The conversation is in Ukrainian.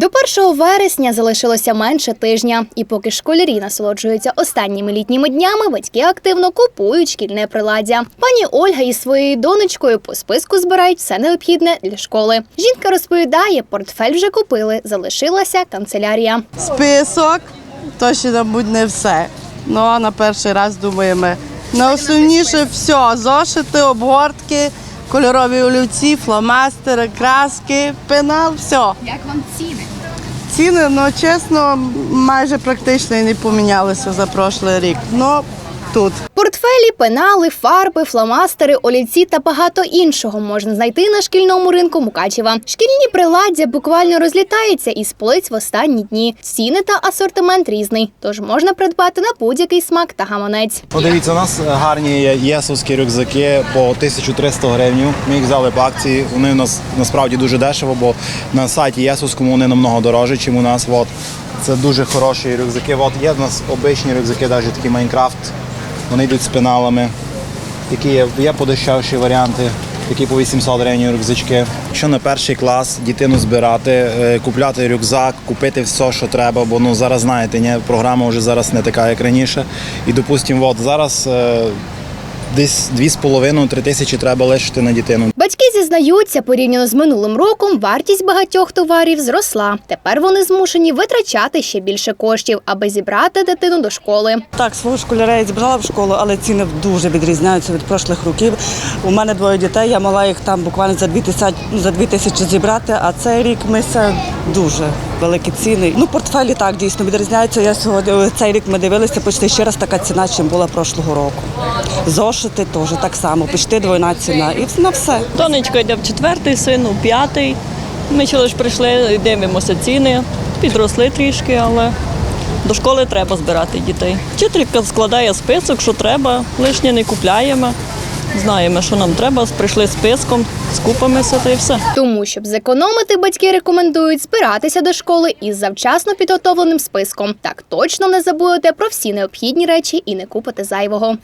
До 1 вересня залишилося менше тижня, і поки школярі насолоджуються останніми літніми днями, батьки активно купують шкільне приладдя. Пані Ольга із своєю донечкою по списку збирають все необхідне для школи. Жінка розповідає, портфель вже купили, залишилася канцелярія. список, то ще, мабуть, не все. Ну а на перший раз думаємо. Найосновніше все: зошити, обгортки, кольорові олівці, фломастери, краски, пенал, все. Як вам ціни? Ціни, ну чесно, майже практично і не помінялися за прошлий рік. Ну тут. Портфелі, пенали, фарби, фломастери, олівці та багато іншого можна знайти на шкільному ринку Мукачева. Шкільні приладдя буквально розлітаються із полиць в останні дні. Ціни та асортимент різний, тож можна придбати на будь-який смак та гаманець. Подивіться, у нас гарні єсовські рюкзаки по 1300 гривень. Ми їх взяли по акції. Вони у нас насправді дуже дешево, бо на сайті єсовському вони намного дорожчі, ніж у нас. От. Це дуже хороші рюкзаки. От є в нас обичні рюкзаки, навіть такі Майнкрафт. Вони йдуть з пеналами. Які є, є подешевші варіанти, які по 800 гривень рюкзачки. Що на перший клас дитину збирати, е, купляти рюкзак, купити все, що треба, бо ну зараз знаєте, ні, програма вже зараз не така, як раніше. І допустимо, от зараз е, десь 2,5-3 тисячі треба лишити на дитину. Батьки зізнаються, порівняно з минулим роком вартість багатьох товарів зросла. Тепер вони змушені витрачати ще більше коштів, аби зібрати дитину до школи. Так, свого школяра я зібрала в школу, але ціни дуже відрізняються від прошлих років. У мене двоє дітей, я мала їх там буквально за 2 тисячі, за 2 тисячі зібрати, а цей рік ми це дуже великі ціни. Ну, портфелі так дійсно відрізняються. Я сьогодні цей рік ми дивилися, почти ще раз така ціна, чим була прошлого року. Зошити теж так само, почти двойна ціна. І на все. Донечка йде в четвертий, син у п'ятий. Ми лише прийшли, дивимося ціни, підросли трішки, але до школи треба збирати дітей. Вчителька складає список, що треба, лишнє не купляємо. Знаємо, що нам треба, прийшли списком, скупимося та й все. Тому, щоб зекономити, батьки рекомендують збиратися до школи із завчасно підготовленим списком. Так точно не забудете про всі необхідні речі і не купите зайвого.